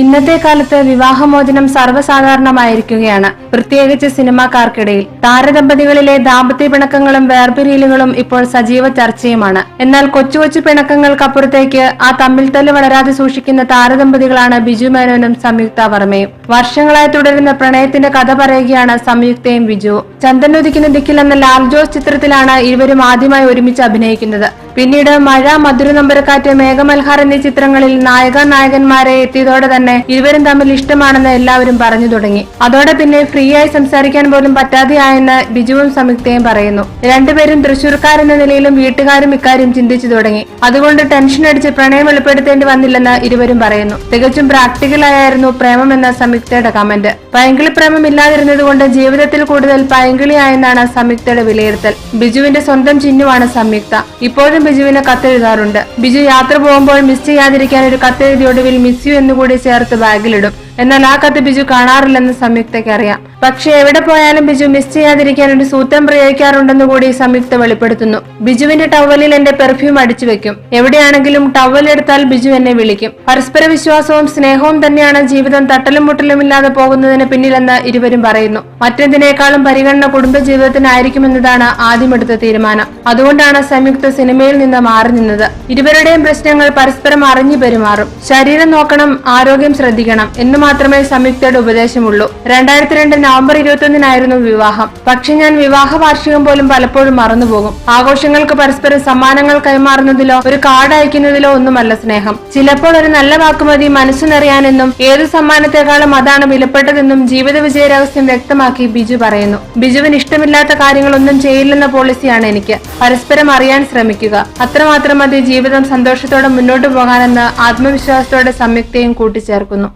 ഇന്നത്തെ കാലത്ത് വിവാഹമോചനം സർവസാധാരണമായിരിക്കുകയാണ്. പ്രത്യേകിച്ച് സിനിമാക്കാർക്കിടയിൽ. താരദമ്പതികളിലെ ദാമ്പത്യ പിണക്കങ്ങളും വേർപിരിയലുകളും ഇപ്പോൾ സജീവ ചർച്ചയുമാണ്. എന്നാൽ കൊച്ചു കൊച്ചു പിണക്കങ്ങൾക്കപ്പുറത്തേക്ക് ആ തമ്മിൽ തല്ല് വളരാതെ സൂക്ഷിക്കുന്ന താരദമ്പതികളാണ് ബിജു മേനോനും സംയുക്ത വർമ്മയും. വർഷങ്ങളായി തുടരുന്ന പ്രണയത്തിന്റെ കഥ പറയുകയാണ് സംയുക്തയും ബിജുവും ചന്ദനുദിക്കുന്ന ദിക്കിൽ എന്ന ലാൽ ജോസ് ചിത്രത്തിലാണ് ഇരുവരും ആദ്യമായി ഒരുമിച്ച് അഭിനയിക്കുന്നത്. പിന്നീട് മഴ മധുര നമ്പരക്കാറ്റ് മേഘമൽഹാർ എന്നീ ചിത്രങ്ങളിൽ നായക നായകന്മാരെ എത്തിയതോടെ തന്നെ ഇരുവരും തമ്മിൽ ഇഷ്ടമാണെന്ന് എല്ലാവരും പറഞ്ഞു തുടങ്ങി. അതോടെ പിന്നെ ഫ്രീ ആയി സംസാരിക്കാൻ പോലും പറ്റാതെയായെന്ന് ബിജുവും സംയുക്തയും പറയുന്നു. രണ്ടുപേരും തൃശൂർക്കാരെന്ന നിലയിലും വീട്ടുകാരും ഇക്കാര്യം ചിന്തിച്ചു തുടങ്ങി. അതുകൊണ്ട് ടെൻഷൻ അടിച്ച് പ്രണയം വെളിപ്പെടുത്തേണ്ടി വന്നില്ലെന്ന് ഇരുവരും പറയുന്നു. തികച്ചും പ്രാക്ടിക്കലായിരുന്നു പ്രേമം എന്ന സംയുക്തയുടെ കമന്റ്. പൈങ്കിളി പ്രേമം ഇല്ലാതിരുന്നതുകൊണ്ട് ജീവിതത്തിൽ കൂടുതൽ പൈങ്കിളിയായെന്നാണ് സംയുക്തയുടെ വിലയിരുത്തൽ. ബിജുവിന്റെ സ്വന്തം ചിഹ്നമാണ് സംയുക്ത. ഇപ്പോഴും ബിജുവിന് കത്തെഴുതാറുണ്ട്. ബിജു യാത്ര പോകുമ്പോൾ മിസ് ചെയ്യാതിരിക്കാൻ ഒരു കത്തെഴുതി ഒടുവിൽ മിസ് യു എന്നുകൂടി ചേർത്ത് ബാഗിലിടും എന്നാൽ ആ കത്ത് ബിജു കാണാറില്ലെന്ന് സംയുക്തയ്ക്ക് അറിയാം പക്ഷെ എവിടെ പോയാലും ബിജു മിസ് ചെയ്യാതിരിക്കാൻ ഒരു സൂത്രം പ്രയോഗിക്കാറുണ്ടെന്ന് കൂടി സംയുക്ത വെളിപ്പെടുത്തുന്നു. ബിജുവിന്റെ ടവലിൽ എന്റെ പെർഫ്യൂം അടിച്ചു വെക്കും. എവിടെയാണെങ്കിലും ടവൽ എടുത്താൽ ബിജു എന്നെ വിളിക്കും. പരസ്പര വിശ്വാസവും സ്നേഹവും തന്നെയാണ് ജീവിതം തട്ടലും മുട്ടലും ഇല്ലാതെ പോകുന്നതിന് പിന്നിലെന്ന് ഇരുവരും പറയുന്നു. മറ്റെന്തിനേക്കാളും പരിഗണന കുടുംബ ജീവിതത്തിനായിരിക്കുമെന്നതാണ് എടുത്ത തീരുമാനം. അതുകൊണ്ടാണ് സംയുക്ത സിനിമയിൽ നിന്ന് മാറി നിന്നത്. ഇരുവരുടെയും പ്രശ്നങ്ങൾ പരസ്പരം അറിഞ്ഞു പെരുമാറും. ശരീരം നോക്കണം ആരോഗ്യം ശ്രദ്ധിക്കണം എന്ന് മാത്രമേ സംയുക്തയുടെ ഉപദേശമുള്ളൂ. രണ്ടായിരത്തി രണ്ട് നവംബർ ഇരുപത്തൊന്നിനായിരുന്നു വിവാഹം. പക്ഷെ ഞാൻ വിവാഹ വാർഷികം പോലും പലപ്പോഴും മറന്നുപോകും. ആഘോഷങ്ങൾക്ക് പരസ്പരം സമ്മാനങ്ങൾ കൈമാറുന്നതിലോ ഒരു കാർഡ് അയക്കുന്നതിലോ ഒന്നുമല്ല സ്നേഹം. ചിലപ്പോൾ ഒരു നല്ല വാക്കുമതി മനസ്സു നിറയാനെന്നും ഏത് സമ്മാനത്തെക്കാളും അതാണ് വിലപ്പെട്ടതെന്നും ജീവിത വിജയരഹസ്യം വ്യക്തമാക്കി ബിജു പറയുന്നു. ബിജുവിന് ഇഷ്ടമില്ലാത്ത കാര്യങ്ങളൊന്നും ചെയ്യില്ലെന്ന പോളിസിയാണ് എനിക്ക്. പരസ്പരം അറിയാൻ ശ്രമിക്കുക. അത്രമാത്രം മതി ജീവിതം സന്തോഷത്തോടെ മുന്നോട്ടു പോകാനെന്ന് ആത്മവിശ്വാസത്തോടെ സംയുക്തയും കൂട്ടിച്ചേർക്കുന്നു.